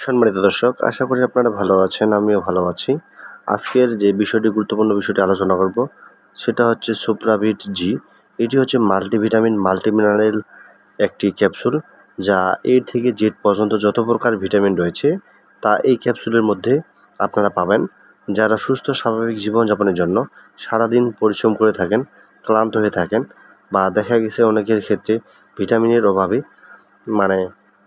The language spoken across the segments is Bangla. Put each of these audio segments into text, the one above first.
সম্মানিত দর্শক, আশা করি আপনারা ভালো আছেন, আমিও ভালো আছি। আজকের যে বিষয়টি, গুরুত্বপূর্ণ বিষয়টি আলোচনা করব, সেটা হচ্ছে সুপ্রাভিট জি এটি হচ্ছে মাল্টিভিটামিন, মাল্টিমিনারেল একটি ক্যাপসুল, যা এ থেকে জেড পর্যন্ত যত প্রকার ভিটামিন রয়েছে, তা এই ক্যাপসুলের মধ্যে আপনারা পাবেন। যারা সুস্থ, স্বাভাবিক জীবনযাপনের জন্য সারাদিন পরিশ্রম করে থাকেন, ক্লান্ত হয়ে থাকেন, বা দেখা গেছে অনেকের ক্ষেত্রে ভিটামিনের অভাবে মানে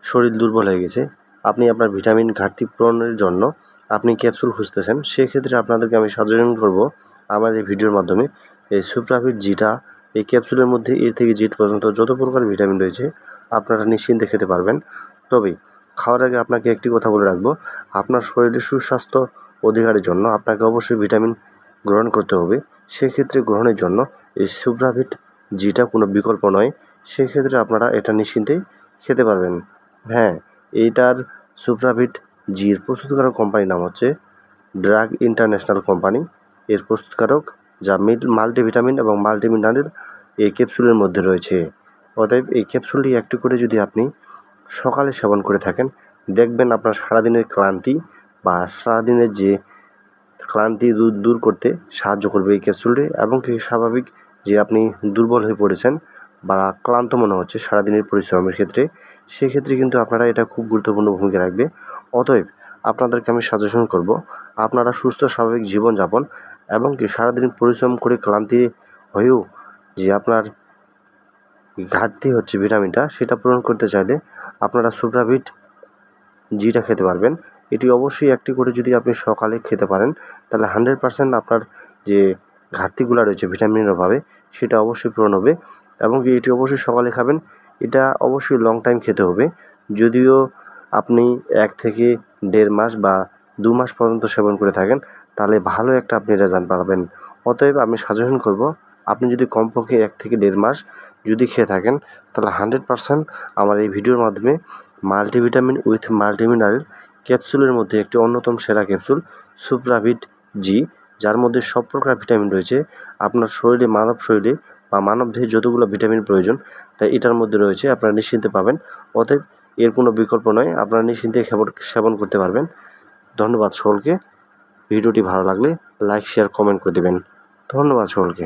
শরীর দুর্বল হয়ে গেছে আপনি আপনার ভিটামিন ঘাটতি পূরণের জন্য আপনি ক্যাপসুল খুঁজতেছেন, সেক্ষেত্রে আপনাদেরকে আমি সাজেশন করব আমার এই ভিডিওর মাধ্যমে। এই সুপ্রাফিট জিটা, এই ক্যাপসুলের মধ্যে এ থেকে জিট পর্যন্ত যত প্রকার ভিটামিন রয়েছে আপনারা নিশ্চিন্তে খেতে পারবেন। তবে খাওয়ার আগে আপনাকে একটি কথা বলে রাখব, আপনার শরীরের সুস্বাস্থ্য অধিকারের জন্য আপনাকে অবশ্যই ভিটামিন গ্রহণ করতে হবে। সেক্ষেত্রে গ্রহণের জন্য এই সুপ্রাভিট জিটা কোনো বিকল্প নয়, সেক্ষেত্রে আপনারা এটা নিশ্চিন্তেই খেতে পারবেন। হ্যাঁ এইটার সুপ্রাভিট জির প্রস্তুতকারক কোম্পানির নাম হচ্ছে ড্রাগ ইন্টারন্যাশনাল কোম্পানি। এর প্রস্তুতকারক যা মিড মাল্টিভিটামিন এবং মাল্টিমিনারেল এই ক্যাপসুলের মধ্যে রয়েছে। অতএব এই ক্যাপসুলটি একটু করে যদি আপনি সকালে সেবন করে থাকেন, দেখবেন আপনার সারাদিনের ক্লান্তি বা সারাদিনের যে ক্লান্তি দূর দূর করতে সাহায্য করবে এই ক্যাপসুলটি এবং কি স্বাভাবিক যে আপনি দুর্বল হয়ে পড়েছেন বা ক্লান্ত মনে হচ্ছে সারাদিনের পরিশ্রমের ক্ষেত্রে, সেক্ষেত্রে কিন্তু আপনারা এটা খুব গুরুত্বপূর্ণ ভূমিকা রাখবে। অতএব আপনাদেরকে আমি সাজেশন করব, আপনারা সুস্থ স্বাভাবিক জীবনযাপন এবং কি সারাদিন পরিশ্রম করে ক্লান্তি হয়েও যে আপনার ঘাটতি হচ্ছে ভিটামিনটা, সেটা পূরণ করতে চাইলে আপনারা সুপ্রাভিট জিটা খেতে পারবেন। এটি অবশ্যই একটি করে যদি আপনি সকালে খেতে পারেন, তাহলে হান্ড্রেড পারসেন্ট আপনার যে ঘাটতিগুলো রয়েছে ভিটামিনের অভাবে, সেটা অবশ্যই পূরণ হবে। এবং এটি অবশ্যই সকালে খাবেন। এটা অবশ্যই লং টাইম খেতে হবে। যদিও আপনি এক থেকে দেড় মাস বা দু মাস পর্যন্ত সেবন করে থাকেন, তাহলে ভালো একটা আপনি রেজাল্ট পাবেন। অতএব আমি সাজেশন করব, আপনি যদি কমপক্ষে এক থেকে দেড় মাস যদি খেয়ে থাকেন, তাহলে হান্ড্রেড পারসেন্ট আমার এই ভিডিওর মাধ্যমে মাল্টিভিটামিন উইথ মাল্টিমিনারেল ক্যাপসুলের মধ্যে একটি অন্যতম সেরা ক্যাপসুল সুপ্রাভিট জি যার মধ্যে সব প্রকার ভিটামিন রয়েছে। আপনার শরীরে, মানব শরীরে বা মানবদেহে যতগুলো ভিটামিন প্রয়োজন, তাই এটার মধ্যে রয়েছে, আপনারা নিশ্চিন্তে পাবেন। অতএব, এর কোনো বিকল্প নয়, আপনারা নিশ্চিন্তে সেবন করতে পারবেন। ধন্যবাদ সকলকে। ভিডিওটি ভালো লাগলে, লাইক শেয়ার কমেন্ট করে দেবেন। ধন্যবাদ সকলকে।